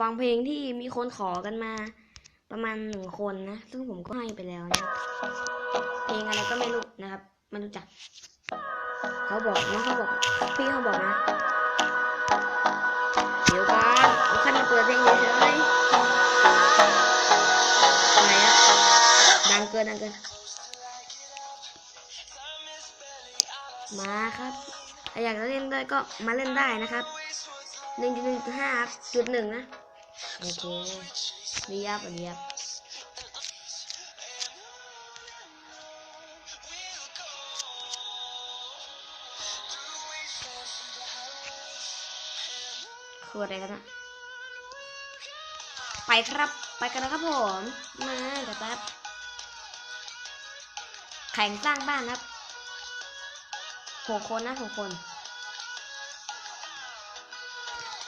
ฟังเพลงที่มีคนขอกันมา ประมาณหนึ่งคนนะ ซึ่งผมก็ให้ไปแล้วนะ เพลงอะไรก็ไม่รู้นะครับ ไม่รู้จัก เขาบอกนะเขาบอก พี่เขาบอกนะ เดี๋ยวก่อนเอาขั้นเปิดเพลงเฉยๆไหนอะดังเกินดังเกิน มาครับถ้าอยากจะเล่นด้วยก็มาเล่นได้นะครับหนึ่งจุดหนึ่งจุดห้าจุดหนึ่งนะ โอเคเรียบเรียบคืออะไรกันอะไปครับ ไปกันนะครับผม มาเดี๋ยวแป๊บแข่งสร้างบ้านครับหกคนนะหกคน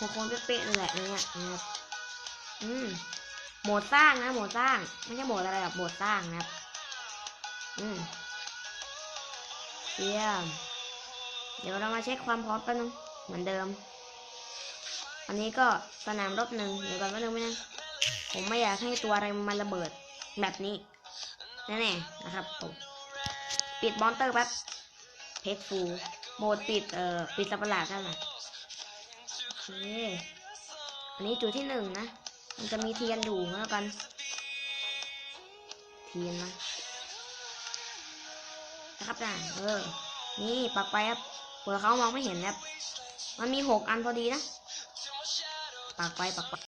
หกคนเป๊ะๆนั่นแหละเนี่ยนะครับ อืมโหมดสร้างนะโหมดสร้าง ไม่ใช่โหมดอะไรแบบโหมดสร้างนะครับ อืมเยี่ยมเดี๋ยวเรามาเช็คความพร้อมแป๊บนึงเหมือนเดิม อันนี้ก็สนามรบหนึ่งเดี๋ยวก่อนแป๊บนึงแป๊บนึงผมไม่อยากให้ตัวอะไรมันระเบิดแบบนี้แน่ๆนะครับผมปิดมอนเตอร์แป๊บเพชรฟูโหมดปิดเอ่อปิดสัปหลาดนั่นแหละโอเคอันนี้จุดที่หนึ่งนะ มันจะมีเทียนอยู่แล้วกัน เทียนนะนะครับนะเออ นี่ปักไปครับเผื่อเขามองไม่เห็นครับ มันมีหกอันพอดีนะ ปักไปปัก